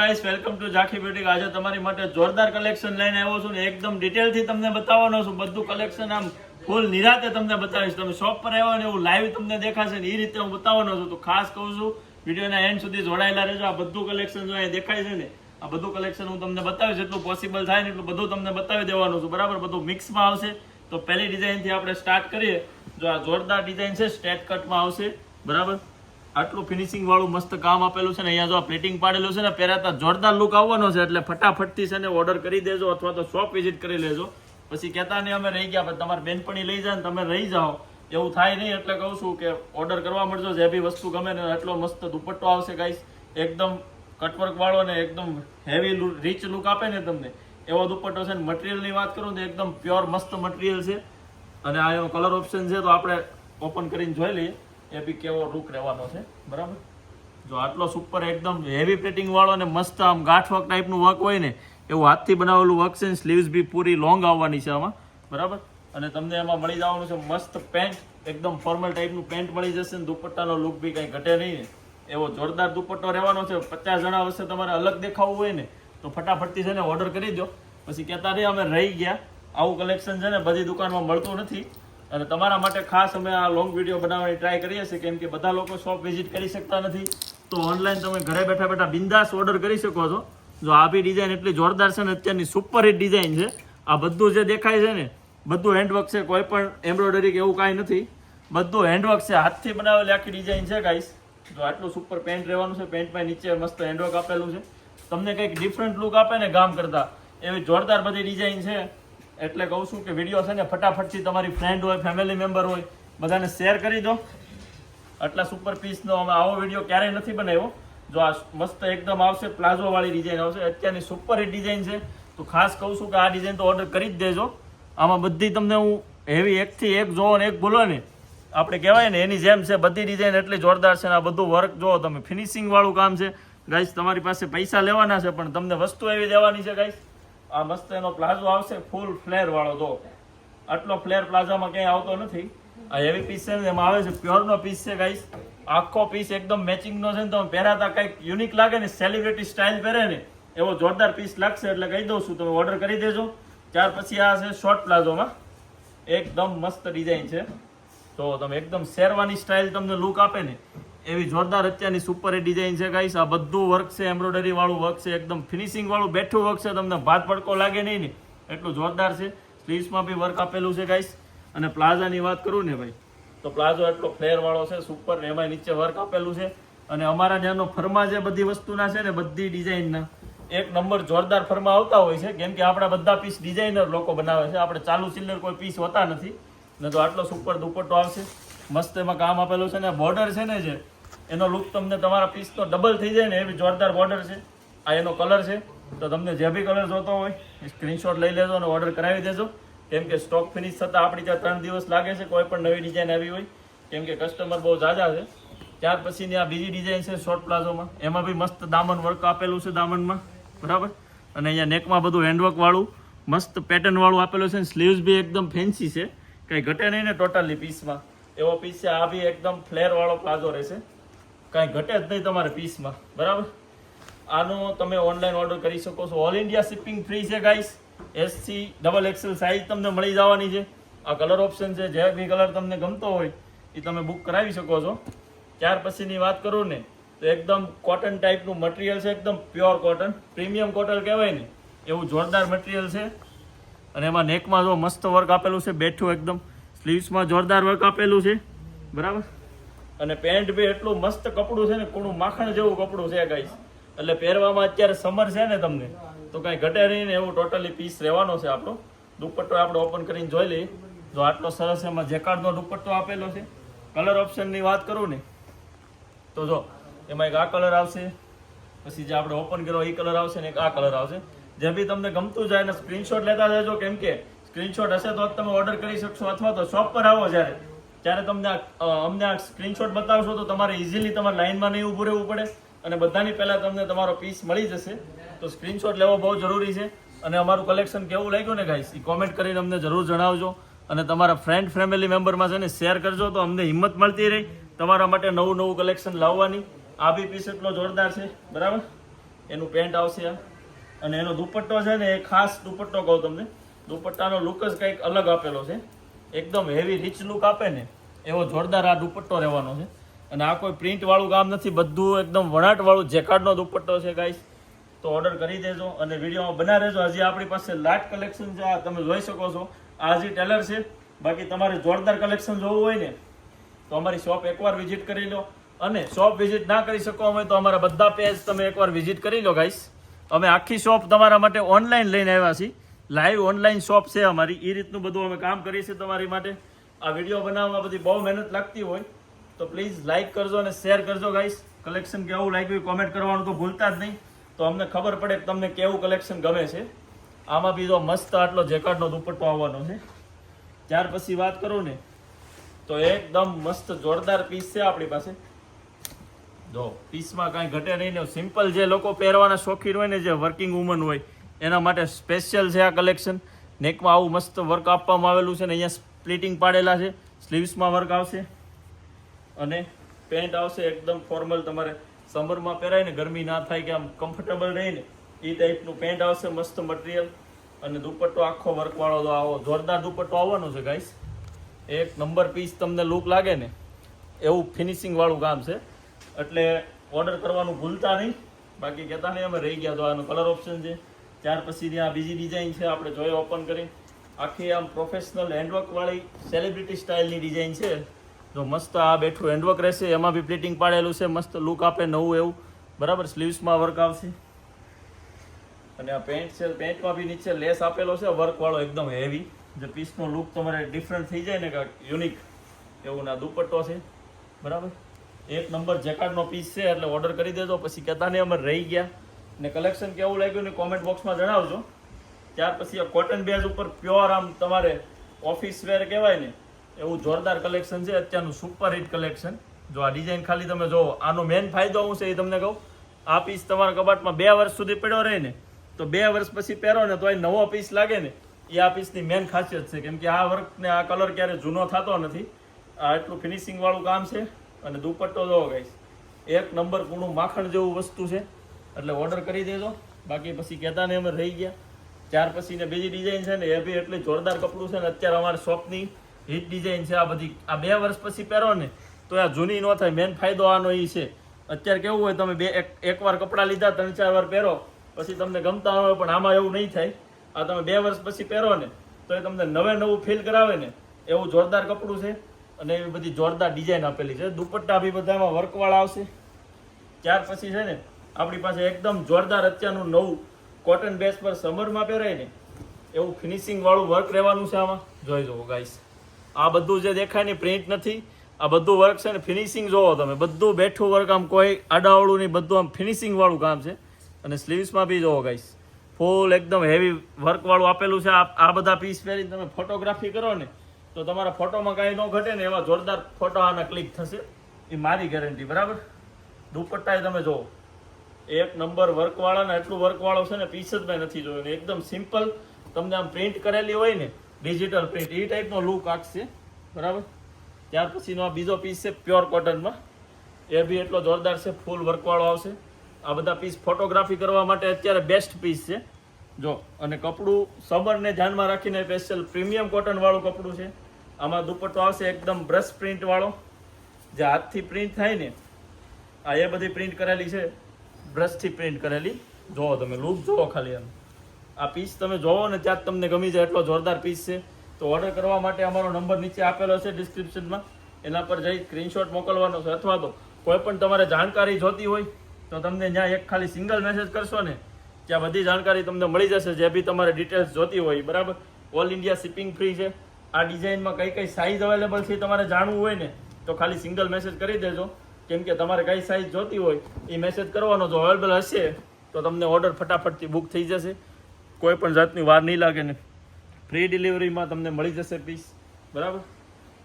Guys welcome to Jhankhi beauty આજે તમારી માટે જોરદાર કલેક્શન લઈને આવ્યો છું ને એકદમ ડિટેલથી તમને બતાવવાનો છું. બધું કલેક્શન આમ ફૂલ નિરાતે તમને બતાવીશ. તમે શોપ પર આવ્યો ને એવું લાઈવ તમને દેખાશે ને એ રીતે હું બતાવવાનો છું. તો ખાસ કહું છું વિડીયોના એન્ડ સુધી જોડાયેલા રહેજો. આ બધું કલેક્શન જો અહીંયા દેખાય છે ને, આ બધું કલેક્શન હું તમને બતાવીશ. એટલું પોસિબલ થાય ને એટલું બધું તમને બતાવી દેવાનું છું. બરાબર? બધું મિક્સમાં આવશે. તો પહેલી ડિઝાઇનથી આપણે સ્ટાર્ટ કરીએ. જો આ જોરદાર ડિઝાઇન છે સ્ટેટ કટમાં આવશે. બરાબર? આટલું ફિનિશિંગ વાળું મસ્ત કામ આપેલું છે ને, અહીંયા જો આ પ્લેટિંગ પાડેલું છે ને, પહેરાતા જોરદાર લુક આવવાનો છે, એટલે ફટાફટથી છે ને ઓર્ડર કરી દેજો અથવા તો શોપ વિઝિટ કરી લેજો. પછી કહેતા નહીં, અમે રહી ગયા, પણ તમારી બેનપણી લઈ જાય ને તમે રહી જાઓ. એવું થાય નહીં, એટલે કહું છું કે ઓર્ડર કરવા મળજો, જે બી વસ્તુ ગમે ને, એટલો મસ્ત દુપટ્ટો આવશે ગાઈસ એકદમ કટવર્ક વાળો ને, એકદમ હેવી રીચ લુક આપે ને તમને. એવો દુપટ્ટો છે ને મટીરિયલની વાત કરું તો એકદમ પ્યોર મસ્ત મટીરિયલ છે. અને આ એનો કલર ઓપ્શન છે, તો આપણે ઓપન કરીને જોઈ લઈએ. એ બી કેવો લુક રહેવાનો છે, બરાબર? જો આટલો સુપર એકદમ હેવી પ્લેટિંગ વાળો અને મસ્ત આમ ગાંઠ વર્ક ટાઈપનું વર્ક હોય ને, એવું હાથથી બનાવેલું વર્ક છે સ્લીવ્સ બી પૂરી લોંગ આવવાની છે આમાં, બરાબર? અને તમને એમાં મળી જવાનું છે મસ્ત પેન્ટ એકદમ ફોર્મલ ટાઈપનું પેન્ટ મળી જશે ને, દુપટ્ટાનો લુક બી કંઈ ઘટે નહીં એવો જોરદાર દુપટ્ટો રહેવાનો છે, પચાસ જણા વચ્ચે તમારે અલગ દેખાવું હોય ને, તો ફટાફટથી છે ને ઓર્ડર કરી દો. પછી કહેતા નહીં અમે રહી ગયા. આવું કલેક્શન છે ને, બધી દુકાનમાં મળતું નથી. અને તમારા માટે ખાસ અમે આ લોંગ વીડિયો બનાવવાની ટ્રાય કરીએ છીએ, કેમ કે બધા લોકો શોપ વિઝિટ કરી શકતા નથી. તો ઓનલાઈન તમે ઘરે બેઠા બેઠા બિંદાસ ઓર્ડર કરી શકો છો. જો આ ડિઝાઇન એટલી જોરદાર છે ને, અત્યારની સુપર હિટ ડિઝાઇન છે. આ બધું જે દેખાય છે ને, બધું હેન્ડવર્ક છે, કોઈ પણ એમ્બ્રોઇડરી કે એવું કાંઈ નથી. બધું હેન્ડવર્ક છે, હાથથી બનાવેલી આખી ડિઝાઇન છે ગાઈસ જો આટલું સુપર પેન્ટ રહેવાનું છે પેન્ટમાં નીચે મસ્ત હેન્ડવર્ક આપેલું છે. તમને કંઈક ડિફરન્ટ લુક આપે ને ગામ કરતાં, એવી જોરદાર બધી ડિઝાઇન છે. એટલે કહું છું કે વીડિયો છે ને ફટાફટથી તમારી ફ્રેન્ડ હોય ફેમિલી મેમ્બર હોય, બધાને શેર કરી દો. આટલા સુપર પીસનો અમે આવો વીડિયો ક્યારેય નથી બનાવ્યો. જો આ મસ્ત એકદમ આવશે પ્લાઝોવાળી ડિઝાઇન આવશે. અત્યારની સુપર હિટ ડિઝાઇન છે. તો ખાસ કહું છું કે આ ડિઝાઇન તો ઓર્ડર કરી જ દેજો. આમાં બધી તમને હું હેવી એકથી એક જોવો ને એક બોલો ને. આપણે કહેવાય ને એની જેમ છે, બધી ડિઝાઇન એટલી જોરદાર છે ને આ બધું વર્ક જોવો તમે ફિનિશિંગવાળું કામ છે. ગાઈસ તમારી પાસે પૈસા લેવાના છે, પણ તમને વસ્તુ એવી દેવાની છે ગાઈસ આ મસ્ત એનો પ્લાઝો આવશે ફૂલ ફ્લેર વાળો, જો. આટલો ફ્લેર પ્લાઝામાં ક્યાંય આવતો નથી. આ હેવી પીસ છે ને, એમાં આવે છે પ્યોરનો પીસ છે ગાઈસ આખો પીસ એકદમ મેચિંગનો છે ને તમે પહેરાતા કંઈક યુનિક લાગે ને સેલિબ્રિટી સ્ટાઇલ પહેરે ને, એવો જોરદાર પીસ લાગશે, એટલે કહી દઉં છું, તમે ઓર્ડર કરી દેજો. ત્યાર પછી આ છે શોર્ટ પ્લાઝોમાં. એકદમ મસ્ત ડિઝાઇન છે. તો તમે એકદમ શેરવાની સ્ટાઇલ તમને લુક આપે ને એવી જોરદાર અત્યારની સુપર ડિઝાઇન છે ગાઈસ આ બધું વર્ક છે એમ્બ્રોઇડરી વાળું વર્ક છે, એકદમ ફિનિશિંગ વાળું બેઠું વર્ક છે, તમને ભાત પડકો લાગે નહીં ને, એટલું જોરદાર છે. સ્લીવ્સમાં બી વર્ક આપેલું છે ગાઈસ અને પ્લાઝાની વાત કરું ને ભાઈ, તો પ્લાઝો એટલો ફ્લેર છે સુપર ને એમાં નીચે વર્ક આપેલું છે. અને અમારા ત્યાંનો ફરમા જે બધી વસ્તુના છે ને, બધી ડિઝાઇનના એક નંબર જોરદાર ફર્મા આવતા હોય છે, કેમ કે આપણા બધા પીસ ડિઝાઇનર લોકો બનાવે છે. આપણે ચાલુ સિલ્લર કોઈ પીસ હોતા નથી. ને તો આટલો સુપર દુપટ્ટો આવશે. મસ્ત એમાં કામ આપેલું છે ને બોર્ડર છે ને જે એનો લુક તમને તમારા પીસનો ડબલ થઈ જાય ને એવી જોરદાર બોર્ડર છે. આ એનો કલર છે. તો તમને જે બી કલર જોતો હોય સ્ક્રીનશોટ લઈ લેજો અને ઓર્ડર કરાવી દેજો. કેમ કે સ્ટોક ફિનિશ થતાં આપણી ત્યાં ત્રણ દિવસ લાગે છે, કોઈ પણ નવી ડિઝાઇન આવી હોય. કેમ કે કસ્ટમર બહુ ઝાઝા છે. ત્યાર પછીની આ બીજી ડિઝાઇન છે શોર્ટ પ્લાઝોમાં એમાં બી મસ્ત દામન વર્ક આપેલું છે દામનમાં. બરાબર? અને અહીંયા નેકમાં બધું હેન્ડવર્કવાળું મસ્ત પેટર્નવાળું આપેલું છે સ્લીવ્સ બી એકદમ ફેન્સી છે. કંઈ ઘટે નહીં ને ટોટલી પીસમાં એવો પીસ છે, આ બી એકદમ ફ્લેરવાળો પ્લાઝો રહેશે. કાંઈ ઘટે જ નહીં તમારે પીસમાં. બરાબર? આનો તમે ઓનલાઈન ઓર્ડર કરી શકો છો. ઓલ ઇન્ડિયા શિપિંગ ફ્રી છે guys SC double XL size તમને મળી જવાની છે. આ કલર ઓપ્શન છે, જે બી કલર તમને ગમતો હોય, એ તમે બુક કરાવી શકો છો. ત્યાર પછીની વાત કરું ને, તો એકદમ કોટન ટાઈપનું મટીરિયલ છે, એકદમ પ્યોર કોટન પ્રીમિયમ કોટન કહેવાય ને, એવું જોરદાર મટીરિયલ છે. અને એમાં નેકમાં જો મસ્ત વર્ક આપેલું છે, બેઠું એકદમ. સ્લીવ્સમાં જોરદાર વર્ક આપેલું છે. બરાબર? અને પેન્ટ બી એટલું મસ્ત કપડું છે ને, કોણું માખણ જેવું કપડું છે ગાઈસ એટલે પહેરવામાં અત્યારે સમર છે ને તમને, તો કાંઈ ઘટે નહીં ને એવું ટોટલી પીસ રહેવાનો છે આપણો. દુપટ્ટો આપણે ઓપન કરીને જોઈ લઈએ. જો આટલો સરસ એમાં જેકાર્ડનો દુપટ્ટો આપેલો છે. કલર ઓપ્શનની વાત કરું ને, તો જો, એમાં એક આ કલર આવશે. પછી જે આપણે ઓપન કર્યો એ કલર આવશે ને એક આ કલર આવશે. જે બી તમને ગમતું જાય ને સ્ક્રીનશોટ લેતા જજો, કેમ કે સ્ક્રીનશોટ હશે તો તમે ઓર્ડર કરી શકશો અથવા તો શોપ પર આવો જ્યારે. ત્યારે તમને અમને આ સ્ક્રીનશોટ બતાવશો તો તમારે ઇઝીલી તમારે લાઇનમાં નહીં ઊભું રહેવું પડે અને બધાની પહેલાં તમને તમારો પીસ મળી જશે. તો સ્ક્રીનશોટ લેવો બહુ જરૂરી છે. અને અમારું કલેક્શન કેવું લાગ્યું ને ગાઈસ એ કોમેન્ટ કરીને અમને જરૂર જણાવજો. અને તમારા ફ્રેન્ડ ફેમિલી મેમ્બરમાં છે ને શેર કરજો તો અમને હિંમત મળતી રહી તમારા માટે નવું નવું કલેક્શન લાવવાની. આ બી પીસ એટલો જોરદાર છે, બરાબર? એનું પેન્ટ આવશે આ. અને એનો દુપટ્ટો છે ને, એ ખાસ દુપટ્ટો કહું તમને. દુપટ્ટાનો લુક જ કંઈક અલગ આપેલો છે. એકદમ હેવી રીચ લુક આપે ને એવો જોરદાર આ દુપટ્ટો રહેવાનો છે. અને આ કોઈ પ્રિન્ટવાળું કામ નથી, બધું એકદમ વણાટવાળું જેકાર્ડનો દુપટ્ટો છે ગાઈસ તો ઓર્ડર કરી દેજો અને વિડીયોમાં બના રહેજો. હજી આપણી પાસે લાટ કલેક્શન છે, આ તમે જોઈ શકો છો. આ હજી ટેલર છે. બાકી તમારે જોરદાર કલેક્શન જોવું હોય ને, તો અમારી શોપ એકવાર વિઝિટ કરી લો. અને શોપ વિઝિટ ના કરી શકો અમે, તો અમારા બધા પેજ તમે એકવાર વિઝિટ કરી લો ગાઈસ અમે આખી શોપ તમારા માટે ઓનલાઈન લઈને આવ્યા છીએ. લાઈવ ઓનલાઈન શોપ છે અમારી. એ રીતનું બધું અમે કામ કરીએ છીએ તમારી માટે. આ વીડિયો બનાવવામાં બધી બહુ મહેનત લાગતી હોય, તો પ્લીઝ લાઈક કરજો અને શેર કરજો ગાઈસ કલેક્શન કેવું લાગ્યું કોમેન્ટ કરવાનું તો ભૂલતા જ નહીં. તો અમને ખબર પડે કે તમને કેવું કલેક્શન ગમે છે. આમાં બી જો મસ્ત આટલો જેકાટનો દુપટ્ટો આવવાનો છે. ત્યાર પછી વાત કરું ને, તો એકદમ મસ્ત જોરદાર પીસ છે આપણી પાસે. જો પીસમાં કાંઈ ઘટે નહીં ને સિમ્પલ જે લોકો પહેરવાના શોખીન હોય ને જે વર્કિંગ વુમન હોય, એના માટે સ્પેશિયલ છે આ કલેક્શન નેકમાં આવું મસ્ત વર્ક આપવામાં આવેલું છે ને, અહીંયા સ્પ્લિટિંગ પાડેલા છે સ્લીવ્સમાં વર્ક આવશે અને પેન્ટ આવશે એકદમ ફોર્મલ તમારે સમરમાં પહેરાય ને, ગરમી ના થાય કે આમ કમ્ફર્ટેબલ રહે ને એ ટાઈપનું પેન્ટ આવશે, મસ્ત મટીરિયલ અને દુપટ્ટો આખો વર્કવાળો તો આવો, જોરદાર દુપટ્ટો આવવાનો છે ગાઈસ એક નંબર પીસ તમને લુક લાગે ને, એવું ફિનિશિંગવાળું કામ છે. એટલે ઓર્ડર કરવાનું ભૂલતા નહીં. બાકી કહેતા નહીં, અમે રહી ગયા તો આનો કલર ઓપ્શન છે. ત્યાર પછી ત્યાં બીજી ડિઝાઇન છે, આપણે જોઈએ ઓપન કરી. આખી આમ પ્રોફેશનલ હેન્ડવર્ક વાળી સેલિબ્રિટી સ્ટાઇલની ડિઝાઇન છે. જો મસ્ત આ બેઠું હેન્ડવર્ક રહેશે, એમાં બી પ્લેટિંગ પાડેલું છે, મસ્ત લુક આપે નવું એવું. બરાબર સ્લીવ્સમાં વર્ક આવશે. અને આ પેન્ટ છે પેન્ટમાં બી નીચે લેસ આપેલો છે વર્કવાળો એકદમ હેવી જે પીસનો લુક તમારે ડિફરન્ટ થઈ જાય ને કાંઈક યુનિક એવું ના દુપટ્ટો છે. બરાબર? એક નંબર જેકાર્ડનો પીસ છે, એટલે ઓર્ડર કરી દેજો, પછી કહેતા નહીં અમે રહી ગયા. ને કલેક્શન કેવું લાગ્યું ને કોમેન્ટ બોક્સમાં જણાવજો. ત્યાર પછી આ કોટન બેઝ ઉપર પ્યોર આમ તમારે ઓફિસ વેર કહેવાય ને, એવું જોરદાર કલેક્શન છે. અત્યારનું સુપર હિટ કલેક્શન જો આ ડિઝાઇન ખાલી તમે જોવો આનો મેન ફાયદો હું છે એ તમને કહું. આ પીસ તમારા કબાટમાં બે વર્ષ સુધી પડ્યો રહે ને, તો બે વર્ષ પછી પહેરો ને, તો એ નવો પીસ લાગે ને, એ આ પીસની મેન ખાસિયત છે. કેમ કે આ વર્ક ને આ કલર ક્યારે જૂનો થતો નથી. આ એટલું ફિનિશિંગ વાળું કામ છે. અને દુપટ્ટો જોવો ગાઈસ એક નંબર કૂણું માખણ જેવું વસ્તુ છે. એટલે ઓર્ડર કરી દેજો. બાકી પછી કહેતા ને અમે રહી ગયા. ત્યાર પછી ને બીજી ડિઝાઇન છે ને એ બી એટલી જોરદાર કપડું છે ને અત્યારે અમારી શોપની હિટ ડિઝાઇન છે આ બધી. આ બે વર્ષ પછી પહેરો ને તો આ જૂની ન થાય. મેન ફાયદો આનો એ છે. અત્યારે કેવું હોય તમે બે એક એકવાર કપડાં લીધા, ત્રણ, ચાર વાર પહેરો, પછી તમને ગમતા હોય પણ આમાં એવું નહીં થાય. આ તમે બે વર્ષ પછી પહેરો ને તો એ તમને નવે નવું ફીલ કરાવે ને એવું જોરદાર કપડું છે અને એવી બધી જોરદાર ડિઝાઇન આપેલી છે. દુપટ્ટા બી બધામાં વર્કવાળા આવશે. ત્યાર પછી છે ને આપણી પાસે એકદમ જોરદાર અત્યારનું નવું કોટન બેઝ પર સમરમાં પહેરાય ને એવું ફિનિશિંગ વાળું વર્ક રહેવાનું છે આમાં. જોઈ જુઓ ગાઈસ આ બધું જે દેખાય ને પ્રિન્ટ નથી. આ બધું વર્ક છે ને ફિનિશિંગ જોવો તમે. બધું બેઠું વર્ક આમ કોઈ આડાવડું નહીં બધું આમ ફિનિશિંગ વાળું કામ છે. અને સ્લીવ્સમાં બી જોવો ગાઈસ ફૂલ એકદમ હેવી વર્કવાળું આપેલું છે. આ આ બધા પીસ પહેરીને તમે ફોટોગ્રાફી કરો ને તો તમારા ફોટોમાં કાંઈ ન ઘટે ને એવા જોરદાર ફોટો આના ક્લિક થશે. એ મારી ગેરંટી બરાબર? દુપટ્ટા તમે જોવો. એક નંબર વર્કવાળાને એટલું વર્કવાળો છે ને પીસ જ મેં નથી જોયું. એકદમ સિમ્પલ તમને આમ પ્રિન્ટ કરેલી હોય ને ડિજિટલ પ્રિન્ટ એ ટાઈપનો લુક આપશે બરાબર? ત્યાર પછીનો આ બીજો પીસ છે પ્યોર કોટનમાં એ બી એટલો જોરદાર છે ફૂલ વર્કવાળો આવશે. આ બધા પીસ ફોટોગ્રાફી કરવા માટે અત્યારે બેસ્ટ પીસ છે. જો, અને કપડું સમરને ધ્યાનમાં રાખીને સ્પેશિયલ પ્રીમિયમ કોટનવાળું કપડું છે. આમાં દુપટ્ટો આવશે એકદમ બ્રશ પ્રિન્ટવાળો જે હાથથી પ્રિન્ટ થાય ને, આ એ બધી પ્રિન્ટ કરેલી છે. બ્રશથી પ્રિન્ટ કરેલી. જોવો તમે લૂક જોવો ખાલી એમ. આ પીસ તમે જોવો ને ત્યાં જ તમને ગમી જાય એટલો જોરદાર પીસ છે. તો ઓર્ડર કરવા માટે અમારો નંબર નીચે આપેલો છે ડિસ્ક્રિપ્શનમાં એના પર જઈ સ્ક્રીનશોટ મોકલવાનો છે અથવા તો કોઈ પણ તમારે જાણકારી જોતી હોય, તો તમને ત્યાં એક ખાલી સિંગલ મેસેજ કરશો ને, ત્યાં બધી જાણકારી તમને મળી જશે, જે બી તમારે ડિટેલ્સ જોતી હોય, બરાબર? ઓલ ઇન્ડિયા શિપિંગ ફ્રી છે. આ ડિઝાઇનમાં કઈ કઈ સાઇઝ અવેલેબલ છે તમારે જાણવું હોય ને, તો ખાલી સિંગલ મેસેજ કરી દેજો. કેમ કે તમારે કઈ સાઇઝ જોતી હોય એ મેસેજ કરવાનો જો અવેલેબલ હશે, તો તમને ઓર્ડર ફટાફટથી બુક થઈ જશે. કોઈ પણ જાતની વાર નહીં લાગે ને. ફ્રી ડિલિવરીમાં તમને મળી જશે પીસ બરાબર?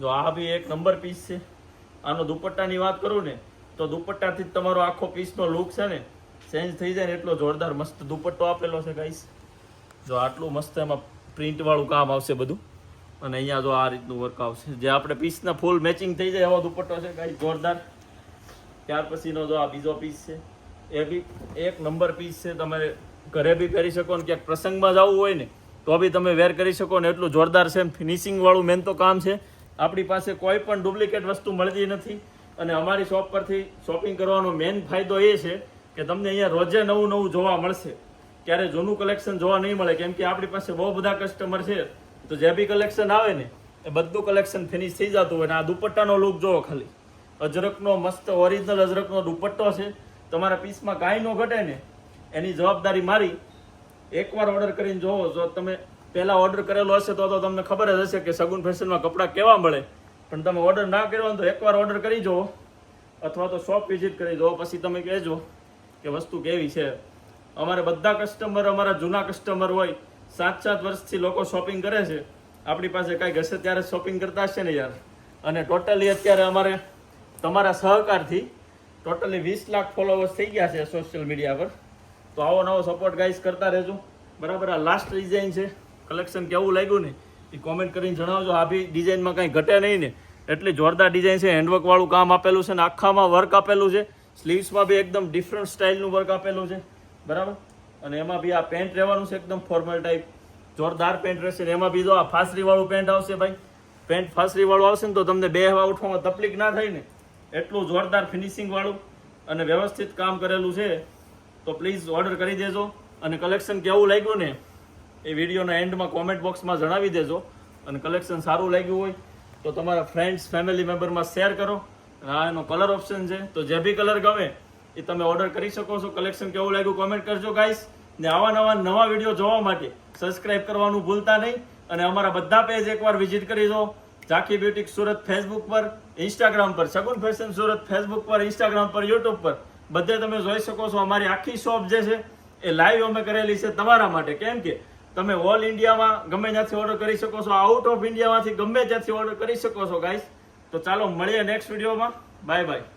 જો આ બી એક નંબર પીસ છે. આનો દુપટ્ટાની વાત કરું ને, તો દુપટ્ટાથી જ તમારો આખો પીસનો લુક છે ને ચેન્જ થઈ જાય ને એટલો જોરદાર મસ્ત દુપટ્ટો આપેલો છે ગાઈસ જો આટલું મસ્ત એમાં પ્રિન્ટવાળું કામ આવશે બધું. અને અહીંયા જો આ રીતનું વર્ક આવશે. જે આપણે પીસના ફૂલ મેચિંગ થઈ જાય એવો દુપટ્ટો છે ગાઈસ જોરદાર. ત્યાર પછીનો જો આ બીજો પીસ છે, એ બી એક નંબર પીસ છે, તમે ઘરે બી પહેરી શકો ને ક્યાંક પ્રસંગમાં જવું હોય ને, તો બી તમે વેર કરી શકો ને, એટલું જોરદાર છે એમ વાળું મેન તો કામ છે. આપણી પાસે કોઈ પણ ડુપ્લિકેટ વસ્તુ મળતી નથી અને અમારી શોપ પરથી શોપિંગ કરવાનો મેન ફાયદો એ છે કે તમને અહીંયા રોજે નવું નવું જોવા મળશે. ક્યારે જૂનું કલેક્શન જોવા નહીં મળે, કેમ કે આપણી પાસે બહુ બધા કસ્ટમર છે, તો જે બી કલેક્શન આવે ને, એ બધું કલેક્શન ફિનિશ થઈ જતું હોય અને આ દુપટ્ટાનો લુક જોવો ખાલી. અજરકનો મસ્ત ઓરિજિનલ અજરકનો દુપટ્ટો છે. તમારા પીસમાં કાંઈ ન ઘટે ને. એની જવાબદારી મારી. એકવાર ઓર્ડર કરીને જોવો. જો તમે પહેલાં ઓર્ડર કરેલો હશે તો તો તમને ખબર જ હશે કે સગુન ફેશનમાં કપડાં કેવા મળે. પણ તમે ઓર્ડર ના કર્યો તો એકવાર ઓર્ડર કરી જુઓ અથવા તો શોપ વિઝિટ કરી દો પછી તમે કહેજો કે વસ્તુ કેવી છે. અમારે બધા કસ્ટમર અમારા જૂના કસ્ટમર હોય સાત સાત વર્ષથી લોકો શોપિંગ કરે છે. આપણી પાસે કાંઈક હશે ત્યારે શોપિંગ કરતા હશે ને યાર? અને ટોટલી અત્યારે અમારે તમારા સહકારથી ટોટલી વીસ લાખ ફોલોવર્સ થઈ ગયા છે સોશિયલ મીડિયા પર. તો આવો નવો સપોર્ટ ગાઈસ કરતા રહેજો. બરાબર, આ લાસ્ટ ડિઝાઇન છે. કલેક્શન કેવું લાગ્યું ને, એ કોમેન્ટ કરીને જણાવજો. આ બી ડિઝાઇનમાં કાંઈ ઘટે નહીં ને. એટલી જોરદાર ડિઝાઇન છે. હેન્ડવર્કવાળું કામ આપેલું છે ને, આખામાં વર્ક આપેલું છે. સ્લીવ્સમાં બી એકદમ ડિફરન્ટ સ્ટાઇલનું વર્ક આપેલું છે. બરાબર? અને એમાં બી આ પેન્ટ રહેવાનું છે, એકદમ ફોર્મલ ટાઈપ જોરદાર પેન્ટ રહેશે એમાં બી જો આ ફાસરીવાળું પેન્ટ આવશે ભાઈ. પેન્ટ ફાસરીવાળું આવશે ને, તો તમને બે હવા ઉઠવામાં તકલીફ ના થાય ને. એટલું જોરદાર ફિનિશિંગવાળું અને વ્યવસ્થિત કામ કરેલું છે, તો પ્લીઝ ઓર્ડર કરી દેજો. અને કલેક્શન કેવું લાગ્યું ને, એ વિડીયોના એન્ડમાં કોમેન્ટ બોક્સમાં જણાવી દેજો. અને કલેક્શન સારું લાગ્યું હોય, તો તમારા ફ્રેન્ડ્સ ફેમિલી મેમ્બરમાં શેર કરો. આ એનો કલર ઓપ્શન છે, તો જે બી કલર ગમે, એ તમે ઓર્ડર કરી શકો છો. કલેક્શન કેવું લાગ્યું કોમેન્ટ કરજો ગાઈસ ને આવા નવા નવા વીડિયો જોવા માટે સબસ્ક્રાઇબ કરવાનું ભૂલતા નહીં. અને અમારા બધા પેજ એકવાર વિઝિટ કરી દો ઝાંખી બ્યુટી સુરત ફેસબુક પર ઇન્સ્ટાગ્રામ પર સગુન ફેશન સુરત ફેસબુક પર ઇન્સ્ટાગ્રામ પર યુટ્યુબ પર. બધે તમે જોઈ શકો છો અમારી આખી શોપ જે છે, એ લાઈવ અમે કરેલી છે તમારા માટે. કેમ કે તમે ઓલ ઇન્ડિયામાં ગમે ત્યાંથી ઓર્ડર કરી શકો છો આઉટ ઓફ ઇન્ડિયામાંથી ગમે ત્યાંથી ઓર્ડર કરી શકો છો ગાઈસ તો ચાલો મળીએ નેક્સ્ટ વિડીયોમાં બાય બાય